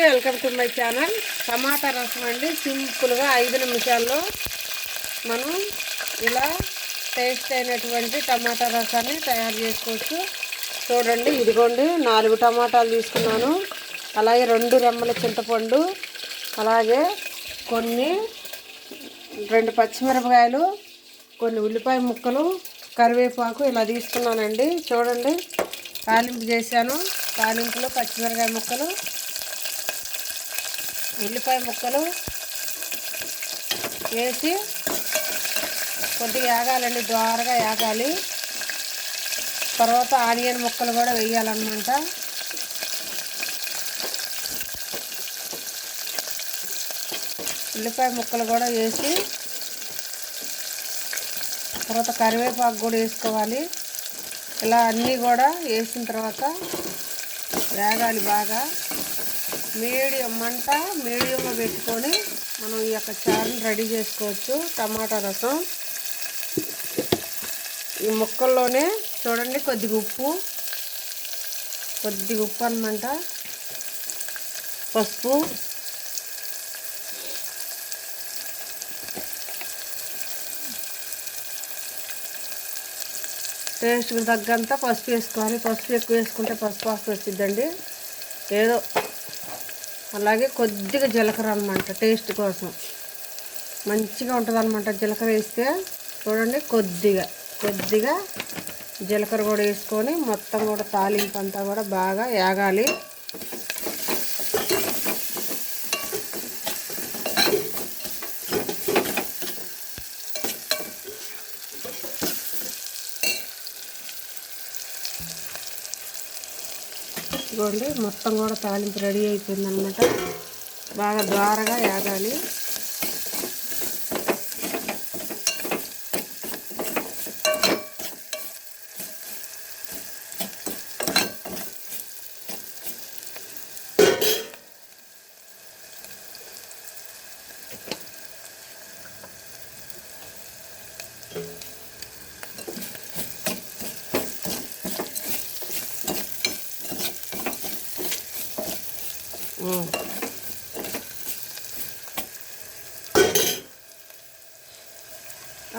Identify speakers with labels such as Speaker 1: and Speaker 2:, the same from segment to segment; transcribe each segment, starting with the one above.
Speaker 1: Welcome to my channel టమాటా రసం అండి. సింపుల్గా ఐదు నిమిషాల్లో మనం ఇలా టేస్ట్ అయినటువంటి టమాటా రసాన్ని తయారు చేసుకోవచ్చు. చూడండి ఇదిగోండి నాలుగు టమాటాలు తీసుకున్నాను. అలాగే రెండు రెమ్మల చింతపండు అలాగే కొన్ని రెండు పచ్చిమిరపకాయలు కొన్ని ఉల్లిపాయ ముక్కలు కరివేపాకు ఇలా తీసుకున్నానండి. చూడండి తాలింపు చేశాను. తాలింపులో పచ్చిమిరపకాయ ముక్కలు ఉల్లిపాయ ముక్కలు వేసి కొద్దిగా వేగాలండి ద్వారగా వేగాలి తర్వాత ఆనియన్ ముక్కలు కూడా వేయాలన్నమాట. ఉల్లిపాయ ముక్కలు కూడా వేసి తర్వాత కరివేపాకు కూడా వేసుకోవాలి. ఇలా అన్నీ కూడా వేసిన తర్వాత వేగాలి బాగా. మీడియం మంట మీడియంలో పెట్టుకొని మనం ఈ యొక్క చారుని రెడీ చేసుకోవచ్చు టమాటా రసం. ఈ ముక్కల్లోనే చూడండి కొద్దిగా ఉప్పు కొద్దిగా ఉప్పు అనమాట పసుపు. టేస్ట్కి తగ్గంత పసుపు వేసుకోవాలి. పసుపు ఎక్కువ వేసుకుంటే పసుపు వాసన వచ్చిద్దండి. ఏదో అలాగే కొద్దిగా జీలకర్ర అనమాట టేస్ట్ కోసం. మంచిగా ఉంటుంది అనమాట జీలకర్ర వేస్తే. చూడండి కొద్దిగా కొద్దిగా జీలకర్ర కూడా వేసుకొని మొత్తం కూడా తాలింపు అంతా కూడా బాగా యాగాలి. ఇదిగోండి మొత్తం కూడా తాలింపు రెడీ అయిపోయిందనమాట బాగా ద్వారగా యాగాలి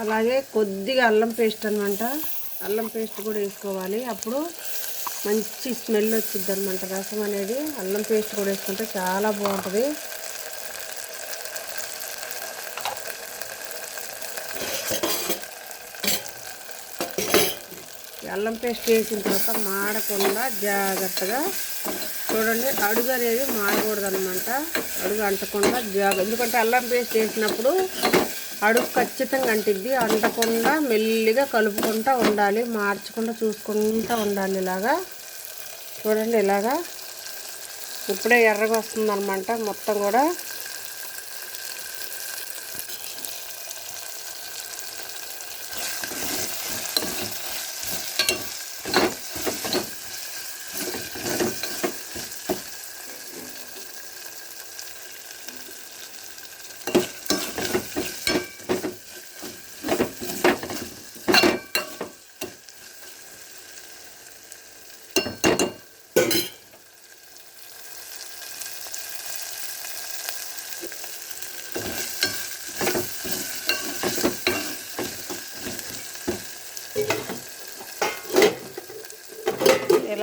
Speaker 1: అలాగే కొద్దిగా అల్లం పేస్ట్ అనమాట అల్లం పేస్ట్ కూడా వేసుకోవాలి. అప్పుడు మంచి స్మెల్ వచ్చింది అనమాట రసం అనేది అల్లం పేస్ట్ కూడా వేసుకుంటే చాలా బాగుంటుంది. అల్లం పేస్ట్ వేసిన తర్వాత మాడకుండా జాగ్రత్తగా చూడండి అడుగు అనేది మారకూడదు అనమాట అడుగు అంటకుండా జాగ ఎందుకంటే అల్లం పేస్ట్ వేసినప్పుడు అడుగు ఖచ్చితంగా అంటిద్ది. అంటకుండా మెల్లిగా కలుపుకుంటూ ఉండాలి మార్చకుండా చూసుకుంటూ ఉండాలి ఇలాగా. చూడండి ఇలాగా. ఇప్పుడే ఎర్రగా వస్తుంది మొత్తం కూడా.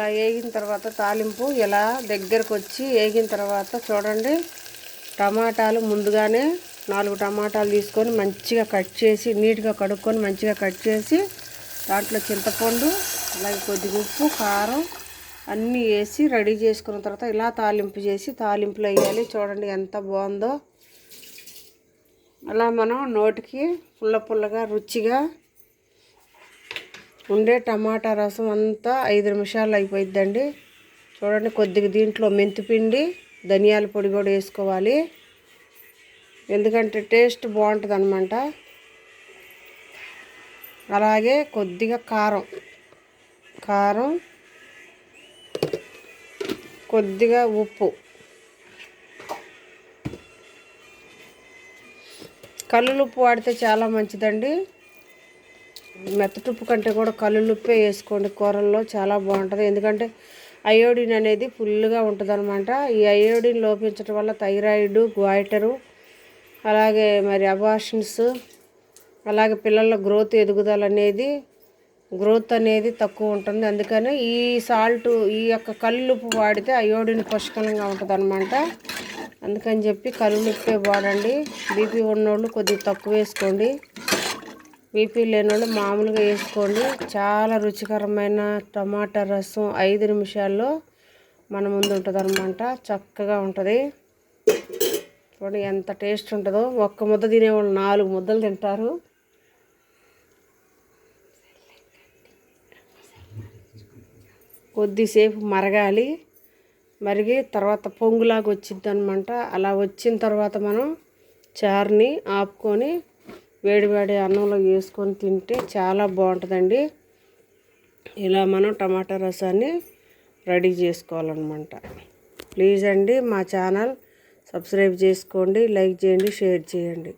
Speaker 1: ఇలా వేగిన తర్వాత తాలింపు ఇలా దగ్గరకు వచ్చి వేగిన తర్వాత చూడండి టమాటాలు ముందుగానే నాలుగు టమాటాలు తీసుకొని మంచిగా కట్ చేసి నీట్గా కడుక్కొని మంచిగా కట్ చేసి దాంట్లో చింతపండు అలాగే కొద్దిగా ఉప్పు కారం అన్నీ వేసి రెడీ చేసుకున్న తర్వాత ఇలా తాలింపు చేసి తాలింపులో వేయాలి. చూడండి ఎంత బాగుందో. అలా మనం నోటికి పుల్ల పుల్లగా రుచిగా ఉండే టమాటా రసం అంతా ఐదు నిమిషాలు అయిపోయిద్దండి. చూడండి కొద్దిగా దీంట్లో మెంతిపిండి ధనియాల పొడి కూడా వేసుకోవాలి. ఎందుకంటే టేస్ట్ బాగుంటుంది అనమాట అలాగే కొద్దిగా కారం కారం కొద్దిగా ఉప్పు. కల్లులుప్పు వాడితే చాలా మంచిదండి. మెత్తటుప్పు కంటే కూడా కల్లులుప్పే వేసుకోండి. కూరల్లో చాలా బాగుంటుంది. ఎందుకంటే అయోడిన్ అనేది ఫుల్గా ఉంటుంది ఈ అయోడిన్ లోపించడం వల్ల థైరాయిడ్ గ్వాయిటరు అలాగే మరి అబార్షన్స్ అలాగే పిల్లల గ్రోత్ ఎదుగుదల అనేది గ్రోత్ అనేది తక్కువ ఉంటుంది. అందుకని ఈ సాల్ట్ ఈ యొక్క కల్లుప్పు వాడితే అయోడిన్ పుష్కలంగా ఉంటుంది అనమాట అందుకని చెప్పి కల్లుప్పే వాడండి. బీపీ ఉన్నోళ్ళు కొద్దిగా తక్కువ వేసుకోండి. బీపీ లేనోళ్ళు మామూలుగా వేసుకోండి. చాలా రుచికరమైన టమాటా రసం ఐదు నిమిషాల్లో మన ముందు ఉంటుంది అనమాట చక్కగా ఉంటుంది. చూడండి ఎంత టేస్ట్ ఉంటుందో. ఒక్క ముద్ద తినేవాళ్ళు నాలుగు ముద్దలు తింటారు. కొద్దిసేపు మరగాలి. మరిగి తర్వాత పొంగులాగా వచ్చింది అనమాట అలా వచ్చిన తర్వాత మనం చారుని ఆపుకొని వేడివేడి అన్నంలో వేసుకొని తింటే చాలా బాగుంటుందండి. ఇలా మనం టమాటా రసాన్ని రెడీ చేసుకోవాలన్నమాట. ప్లీజ్ అండి మా ఛానల్ సబ్స్క్రైబ్ చేసుకోండి లైక్ చేయండి షేర్ చేయండి.